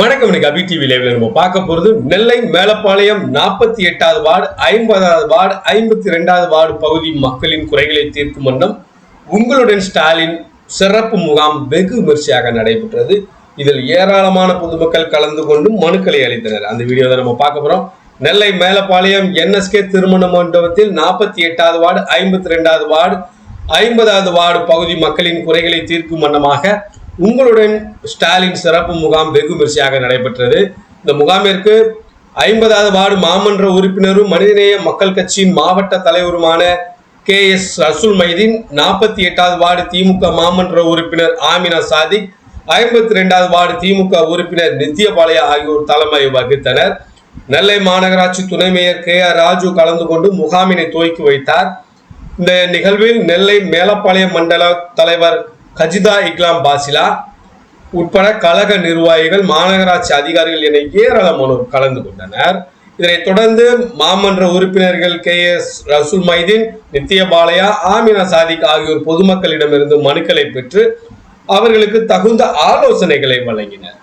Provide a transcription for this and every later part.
வணக்கம் இன்னைக்கு அபி டிவி லைவ்ல நம்ம பார்க்க போறது நெல்லை மேலப்பாளையம் நாற்பத்தி எட்டாவது வார்டு ஐம்பதாவது வார்டு ஐம்பத்தி ரெண்டாவது வார்டு பகுதி மக்களின் குறைகளை தீர்க்கும் வண்ணம் உங்களுடன் ஸ்டாலின் சிறப்பு முகாம் வெகு விமர்சையாக நடைபெற்றது. இதில் ஏராளமான பொதுமக்கள் கலந்து கொண்டு மனுக்களை அளித்தனர். அந்த வீடியோவை நம்ம பார்க்க போறோம். நெல்லை மேலப்பாளையம் என்எஸ்கே திருமண மண்டபத்தில் நாற்பத்தி எட்டாவது வார்டு ஐம்பத்தி ரெண்டாவது வார்டு ஐம்பதாவது வார்டு பகுதி மக்களின் குறைகளை தீர்க்கும் வண்ணமாக உங்களுடன் ஸ்டாலின் சிறப்பு முகாம் வெகு விமர்சையாக நடைபெற்றது. இந்த முகாமிற்கு ஐம்பதாவது வார்டு மாமன்ற உறுப்பினரும் மனிதநேய மக்கள் கட்சியின் மாவட்ட தலைவருமான கே எஸ் ரசூல் மைதீன் நாற்பத்தி எட்டாவது வார்டு திமுக மாமன்ற உறுப்பினர் ஆமினா சாதிக் ஐம்பத்தி ரெண்டாவது வார்டு திமுக உறுப்பினர் நித்யபாளையா ஆகியோர் தலைமை வகித்தனர். நெல்லை மாநகராட்சி துணை மேயர் கே ஆர் ராஜு கலந்து கொண்டு முகாமினை துவக்கி வைத்தார். இந்த நிகழ்வில் நெல்லை மேலப்பாளையம் மண்டல தலைவர் கஜிதா இக்லாம் பாசிலா உட்பட கழக நிர்வாகிகள் மாநகராட்சி அதிகாரிகள் என ஏராளமானோர் கலந்து கொண்டனர். இதனைத் தொடர்ந்து மாமன்ற உறுப்பினர்கள் கே. எஸ். ரசூல் மைதீன் நித்யபாலயா ஆமினா சாதிக் ஆகியோர் பொதுமக்களிடமிருந்து மனுக்களை பெற்று அவர்களுக்கு தகுந்த ஆலோசனைகளை வழங்கினர்.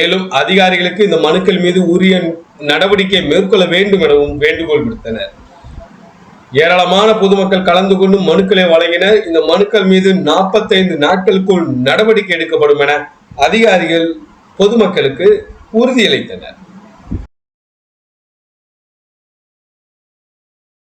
மேலும் அதிகாரிகளுக்கு இந்த மனுக்கள் மீது உரிய நடவடிக்கை மேற்கொள்ள வேண்டும் எனவும் வேண்டுகோள் விடுத்தனர். ஏராளமான பொதுமக்கள் கலந்து கொண்டு மனுக்களை வழங்கினர். இந்த மனுக்கள் மீது நாற்பத்தைந்து நாட்களுக்குள் நடவடிக்கை எடுக்கப்படும் என அதிகாரிகள் பொதுமக்களுக்கு உறுதியளித்தனர்.